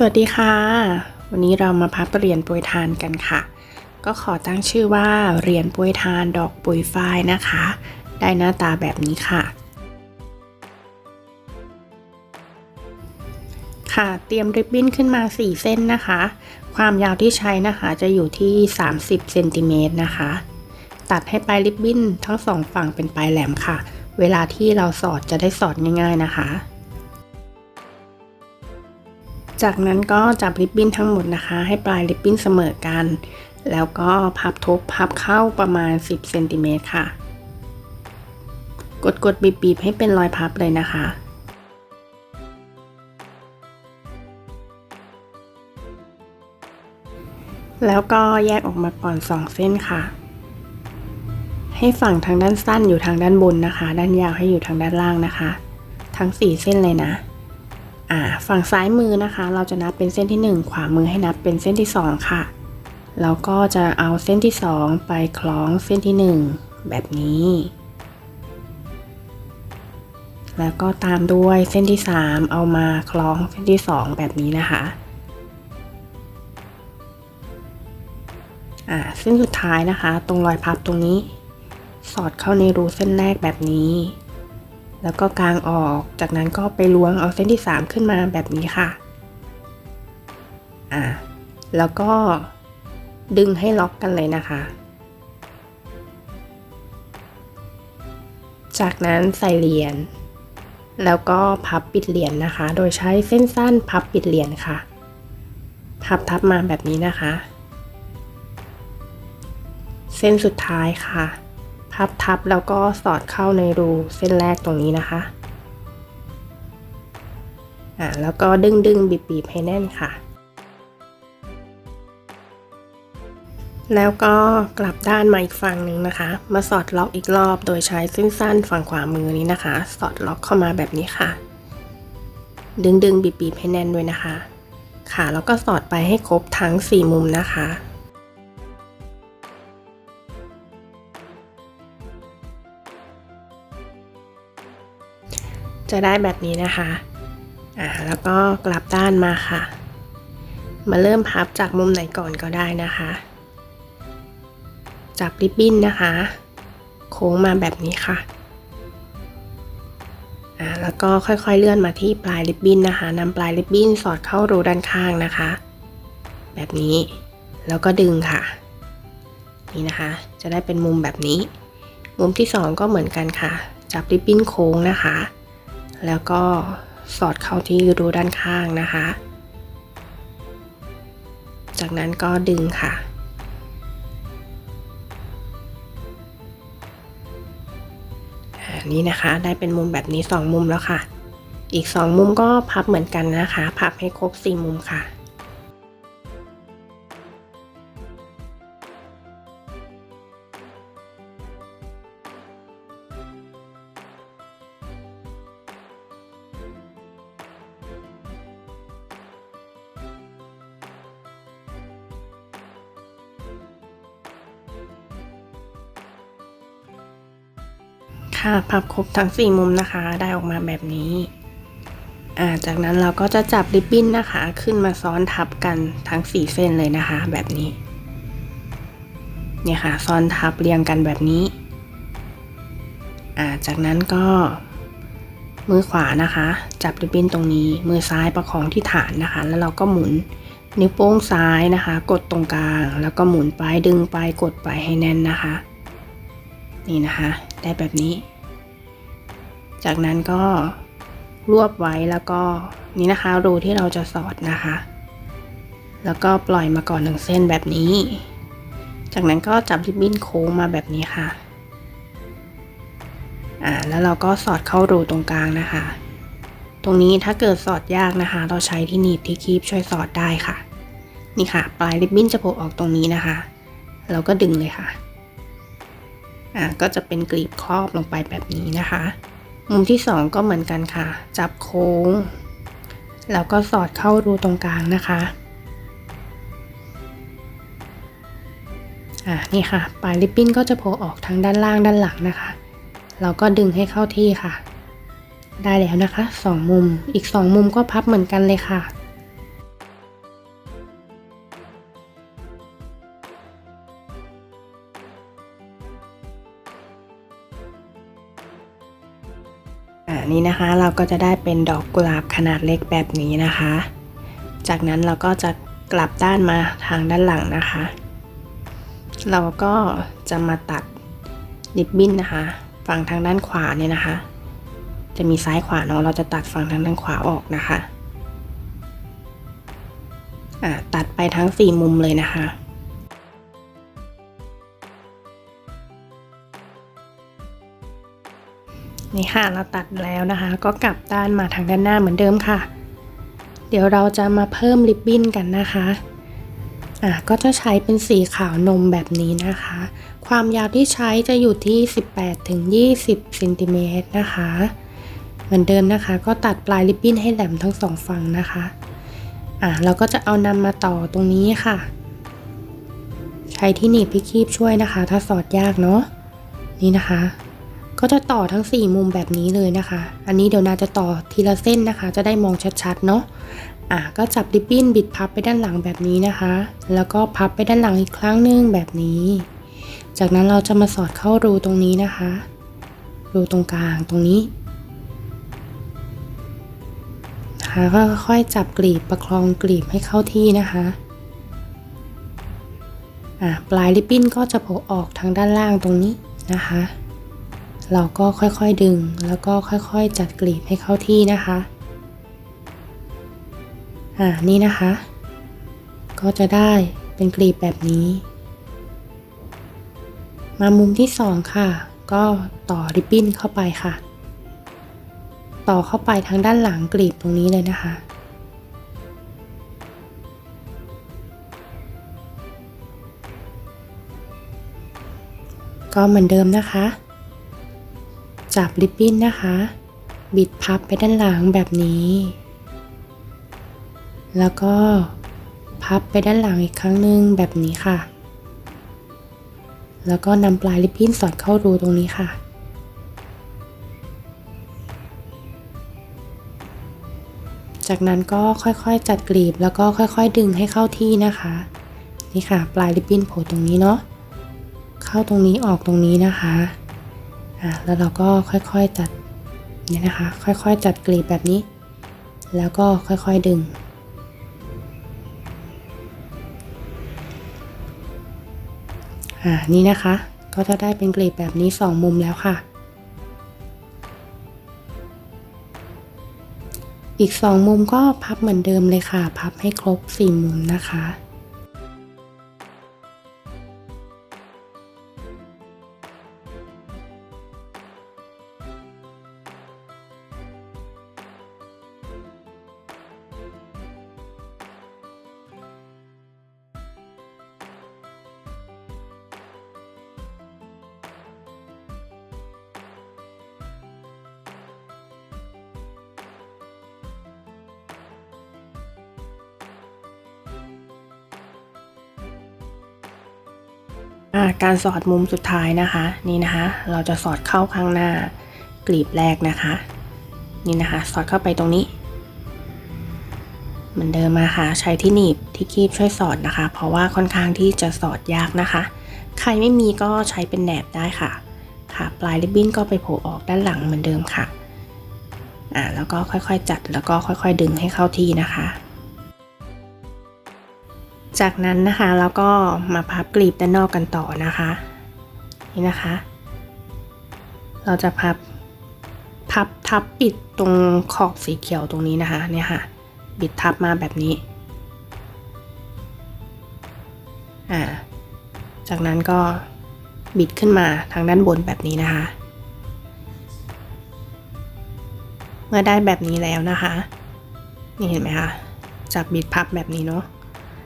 สวัสดีค่ะ วันนี้เรามาพับเหรียญปุยทานกันค่ะ ก็ขอตั้งชื่อว่าเหรียญปุยทานดอกปุยฝ้ายนะคะ ได้หน้าตาแบบนี้ค่ะ ค่ะเตรียมริบบิ้นขึ้นมา 4 เส้นนะคะ ความยาวที่ใช้นะคะจะอยู่ที่ 30เซนติเมตรนะคะ ตัดให้ปลายริบบิ้นทั้งสองฝั่งเป็นปลายแหลมค่ะ เวลาที่เราสอดจะได้สอดง่าย ๆนะคะ จากนั้นก็จับริบบิ้นทั้งหมดนะคะ ให้ปลายริบบิ้นเสมอกัน แล้วก็พับทบพับเข้าประมาณ 10เซนติเมตรค่ะ กดกดบีบบีบให้เป็นรอยพับเลยนะคะ แล้วก็แยกออกมาก่อน 2 เส้นค่ะ ให้ฝั่งทางด้านสั้นอยู่ทางด้านบนนะคะ ด้านยาวให้อยู่ทางด้านล่างนะคะ ทั้ง 4 เส้นเลยนะ อ่าฝั่งซ้ายมือนะคะ เราจะนับเป็นเส้นที่ 1 ขวามือให้นับเป็นเส้นที่ 2 ค่ะ แล้วก็จะเอาเส้นที่ 2 ไปคล้องเส้นที่ 1 แบบนี้ แล้วก็ตามด้วยเส้นที่ 3 เอามาคล้องเส้นที่ 2 แบบนี้นะคะอ่าเส้นสุดท้ายนะคะ ตรงรอยพับตรงนี้ สอดเข้าในรูเส้นแรกแบบนี้ แล้วก็กางออก จากนั้นก็ไปล้วงเอาเส้นที่ 3 ขึ้นมาแบบนี้ค่ะ อ่า แล้วก็ดึงให้ล็อกกันเลยนะคะ จากนั้นใส่เหรียญ แล้วก็พับปิดเหรียญนะคะ โดยใช้เส้นสั้นพับปิดเหรียญค่ะ พับทับมาแบบนี้นะคะ เส้นสุดท้ายค่ะ พับทับแล้วก็สอดเข้าในรูเส้นแรกตรงนี้นะคะ อ่าแล้วก็ดึงดึงบีบบีบให้แน่นค่ะ แล้วก็กลับด้านมาอีกฝั่งหนึ่งนะคะ มาสอดล็อกอีกรอบโดยใช้เส้นสั้นฝั่งขวามือนี้นะคะ สอดล็อกเข้ามาแบบนี้ค่ะ ดึงดึงบีบบีบให้แน่นด้วยนะคะ ค่ะแล้วก็สอดไปให้ครบทั้ง 4 มุมนะคะ จะได้แบบนี้นะคะอ่าแล้วก็กลับด้านมาค่ะ มาเริ่มพับจากมุมไหนก่อนก็ได้นะคะจับริบบิ้นนะคะ โค้งมาแบบนี้ค่ะอ่าแล้วก็ค่อยๆเลื่อนมาที่ปลายริบบิ้นนะคะนำปลายริบบิ้นสอดเข้ารูด้านข้างนะคะ แบบนี้แล้วก็ดึงค่ะ นี่นะคะ จะได้เป็นมุมแบบนี้ มุมที่สองก็เหมือนกันค่ะ จับริบบิ้นโค้งนะคะ แล้วก็สอดเข้าที่รูด้านข้างนะคะ จากนั้นก็ดึงค่ะ นี่นะคะได้เป็นมุมแบบนี้ 2 มุมแล้วค่ะ อีก 2 มุมก็พับเหมือนกันนะคะ พับให้ครบ 4 มุมค่ะ ค่ะพับครบทั้ง 4 มุมนะคะ ได้ออกมาแบบนี้ จากนั้นเราก็จะจับริบบิ้นนะคะ ขึ้นมาซ้อนทับกันทั้ง 4 เส้นเลยนะคะ แบบนี้ เนี่ยค่ะ ซ้อนทับเรียงกันแบบนี้ จากนั้นก็ มือขวานะคะ จับริบบิ้นตรงนี้ มือซ้ายประคองที่ฐานนะคะ แล้วเราก็หมุนนิ้วโป้งซ้ายนะคะ กดตรงกลาง แล้วก็หมุนไปดึงไปกดไปให้แน่นนะคะ นี่นะคะ ได้แบบนี้ จากนั้นก็รวบไว้แล้วก็นี่นะคะ รูที่เราจะสอดนะคะ แล้วก็ปล่อยมาก่อนหนึ่งเส้นแบบนี้ จากนั้นก็จับริบบิ้นโค้งมาแบบนี้ค่ะ อ่าแล้วเราก็สอดเข้ารูตรงกลางนะคะ ตรงนี้ถ้าเกิดสอดยากนะคะ เราใช้ที่หนีบที่คีบช่วยสอดได้ค่ะ นี่ค่ะ ปลายริบบิ้นจะโผล่ออกตรงนี้นะคะ เราก็ดึงเลยค่ะ อ่าก็จะเป็นกลีบครอบลงไปแบบนี้นะคะ มุมที่สองก็เหมือนกันค่ะ จับโค้ง แล้วก็สอดเข้ารูตรงกลางนะคะอ่านี่ค่ะ ปลายริบบิ้นก็จะโผล่ออกทั้งด้านล่างด้านหลังนะคะเราก็ดึงให้เข้าที่ค่ะ ได้แล้วนะคะสองมุม อีกสองมุมก็พับเหมือนกันเลยค่ะ นี่นะคะ เราก็จะได้เป็นดอกกุหลาบขนาดเล็กแบบนี้นะคะ จากนั้นเราก็จะกลับด้านมาทางด้านหลังนะคะ เราก็จะมาตัดริบบิ้นนะคะ ฝั่งทางด้านขวาเนี่ยนะคะ จะมีซ้ายขวาเนาะเราจะตัดฝั่งทางด้านขวาออกนะคะตัดไปทั้งสี่มุมเลยนะคะ นี่ค่ะเราตัดแล้วนะคะ ก็กลับด้านมาทางด้านหน้าเหมือนเดิมค่ะ เดี๋ยวเราจะมาเพิ่มริบบิ้นกันนะคะอะก็จะใช้เป็นสีขาวนมแบบนี้นะคะ ความยาวที่ใช้จะอยู่ที่ 18ถึง20เซนติเมตรนะคะ เหมือนเดิมนะคะ ก็ตัดปลายริบบิ้นให้แหลมทั้งสองฝั่งนะคะอะเราก็จะเอานำมาต่อตรงนี้ค่ะ ใช้ที่หนีบพี่คีบช่วยนะคะ ถ้าสอดยากเนาะนี่นะคะ ก็จะต่อทั้ง 4 มุมแบบนี้เลยนะคะ อันนี้เดี๋ยวนาจะต่อทีละเส้นนะคะ จะได้มองชัดๆเนาะอะก็จับริบบิ้นบิดพับไปด้านหลังแบบนี้นะคะ แล้วก็พับไปด้านหลังอีกครั้งหนึ่งแบบนี้ จากนั้นเราจะมาสอดเข้ารูตรงนี้นะคะ รูตรงกลางตรงนี้นะคะก็ค่อยจับกลีบประคองกลีบให้เข้าที่นะคะอะปลายริบบิ้นก็จะโผล่ออกทางด้านล่างตรงนี้นะคะ เราก็ค่อยๆดึง แล้วก็ค่อยๆจัดกลีบให้เข้าที่นะคะ อ่า นี่นะคะ ก็จะได้เป็นกลีบแบบนี้ มามุมที่สองค่ะ ก็ต่อริบบิ้นเข้าไปค่ะ ต่อเข้าไปทางด้านหลังกลีบตรงนี้เลยนะคะก็เหมือนเดิมนะคะ จับริบบิ้นนะคะ บิดพับไปด้านหลังแบบนี้ แล้วก็พับไปด้านหลังอีกครั้งหนึ่งแบบนี้ค่ะ แล้วก็นำปลายริบบิ้นสอดเข้ารูตรงนี้ค่ะ จากนั้นก็ค่อยๆจัดกลีบแล้วก็ค่อยๆดึงให้เข้าที่นะคะ นี่ค่ะ ปลายริบบิ้นโผล่ตรงนี้เนาะ เข้าตรงนี้ออกตรงนี้นะคะ อะแล้วเราก็ค่อยๆจัดเนี่ยนะคะ ค่อยๆจัดกลีบแบบนี้ แล้วก็ค่อยๆดึง อ่านี่นะคะ ก็จะได้เป็นกลีบแบบนี้สองมุมแล้วค่ะ อีกสองมุมก็พับเหมือนเดิมเลยค่ะ พับให้ครบสี่มุมนะคะ การสอดมุมสุดท้ายนะคะ นี่นะคะ เราจะสอดเข้าข้างหน้ากลีบแรกนะคะ นี่นะคะ สอดเข้าไปตรงนี้ เหมือนเดิมมาค่ะ ใช้ที่หนีบที่คีบช่วยสอดนะคะ เพราะว่าค่อนข้างที่จะสอดยากนะคะ ใครไม่มีก็ใช้เป็นแหนบได้ค่ะ ค่ะ ปลายริบบิ้นก็ไปโผล่ออกด้านหลังเหมือนเดิมค่ะอ่าแล้วก็ค่อยๆจัดแล้วก็ค่อยๆดึงให้เข้าที่นะคะ จากนั้นนะคะแล้วก็มาพับกลีบด้านนอกกันต่อนะคะ นี่นะคะ เราจะพับพับทับปิดตรงขอบสีเขียวตรงนี้นะคะเนี่ยค่ะ บิดทับมาแบบนี้อ่าจากนั้นก็บิดขึ้นมาทางด้านบนแบบนี้นะคะ เมื่อได้แบบนี้แล้วนะคะ นี่เห็นไหมคะจับบิดพับแบบนี้เนาะ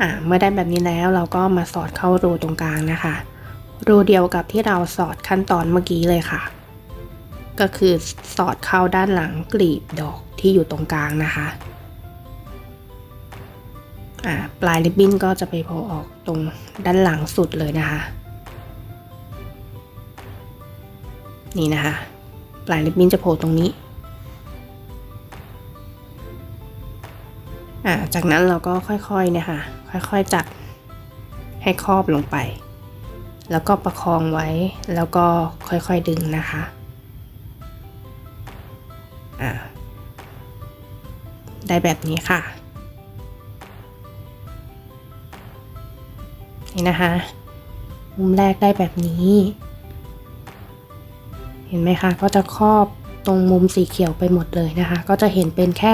อ่าเมื่อได้แบบนี้แล้วเราก็มาสอดเข้ารูตรงกลางนะคะ รูเดียวกับที่เราสอดขั้นตอนเมื่อกี้เลยค่ะ ก็คือสอดเข้าด้านหลังกลีบดอกที่อยู่ตรงกลางนะคะอ่าปลายริบบิ้นก็จะไปโผล่ออกตรงด้านหลังสุดเลยนะคะ นี่นะคะ ปลายริบบิ้นจะโผล่ตรงนี้ อ่าจากนั้นเราก็ค่อยๆเนี่ยค่ะค่อยๆจัดให้ครอบลงไป แล้วก็ประคองไว้แล้วก็ค่อยๆดึงนะคะอ่าได้แบบนี้ค่ะนี่นะคะ มุมแรกได้แบบนี้ เห็นไหมคะ ก็จะครอบตรงมุมสีเขียวไปหมดเลยนะคะ ก็จะเห็นเป็นแค่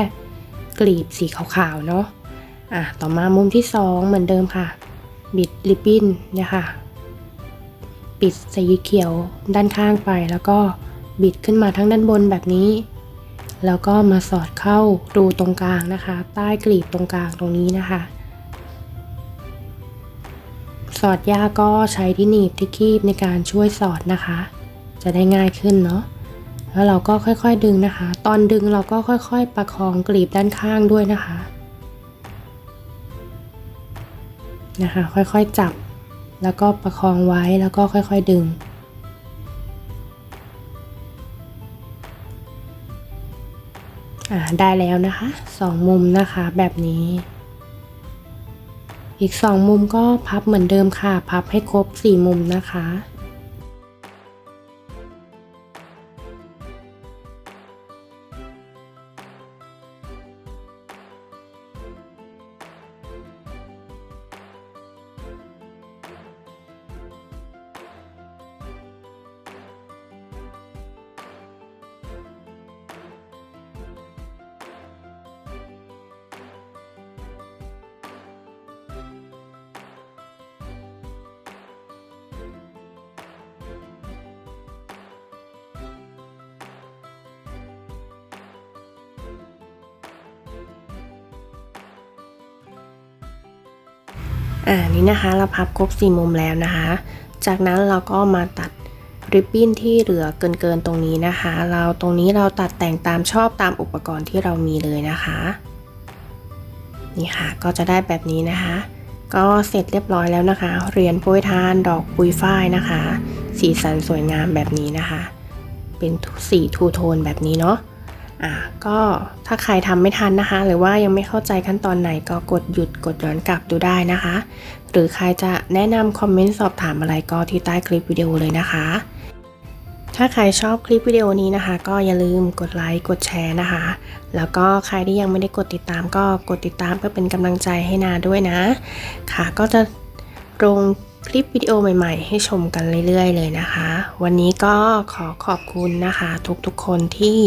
กลีบสีขาวๆเนาะอะต่อมามุมที่สองเหมือนเดิมค่ะ บิดริบบิ้นเนี่ยค่ะ ปิดสีเขียวด้านข้างไปแล้วก็บิดขึ้นมาทั้งด้านบนแบบนี้ แล้วก็มาสอดเข้ารูตรงกลางนะคะ ใต้กลีบตรงกลางตรงนี้นะคะ สอดยากก็ใช้ที่หนีบที่คีบในการช่วยสอดนะคะ จะได้ง่ายขึ้นเนาะ แล้วเราก็ค่อยๆดึงนะคะ ตอนดึงเราก็ค่อยๆ ประคองกลีบด้านข้างด้วยนะคะ นะคะ ค่อยๆจับ แล้วก็ประคองไว้แล้วก็ค่อยๆดึง อ่าได้แล้วนะคะสองมุมนะคะแบบนี้ อีกสองมุมก็พับเหมือนเดิมค่ะ พับให้ครบสี่มุมนะคะ อ่านี่นะคะเราพับครบสี่มุมแล้วนะคะ จากนั้นเราก็มาตัดริบบิ้นที่เหลือเกินเกินๆตรงนี้นะคะ เราตรงนี้เราตัดแต่งตามชอบตามอุปกรณ์ที่เรามีเลยนะคะนี่ค่ะก็จะได้แบบนี้นะคะ ก็เสร็จเรียบร้อยแล้วนะคะเหรียญโปรยทานดอกปุยฝ้ายนะคะ สีสันสวยงามแบบนี้นะคะ เป็นสีทูโทนแบบนี้เนาะ อ่าก็ถ้าใครทำไม่ทันนะคะ หรือว่ายังไม่เข้าใจขั้นตอนไหนก็กดหยุดกดย้อนกลับดูได้นะคะ หรือใครจะแนะนำคอมเมนต์สอบถามอะไรก็ที่ใต้คลิปวิดีโอเลยนะคะ ถ้าใครชอบคลิปวิดีโอนี้นะคะ ก็อย่าลืมกดไลค์กดแชร์นะคะ แล้วก็ใครที่ยังไม่ได้กดติดตาม ก็กดติดตามเพื่อเป็นกำลังใจให้นาด้วยนะ ค่ะ ก็จะลงคลิปวิดีโอใหม่ๆ ให้ชมกันเรื่อยๆ เลยนะคะ วันนี้ก็ขอขอบคุณนะคะ ทุกๆคนที่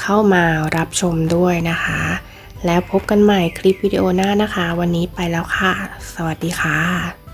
เข้ามารับชมด้วยนะคะ แล้วพบกันใหม่คลิปวิดีโอหน้านะคะ วันนี้ไปแล้วค่ะ สวัสดีค่ะ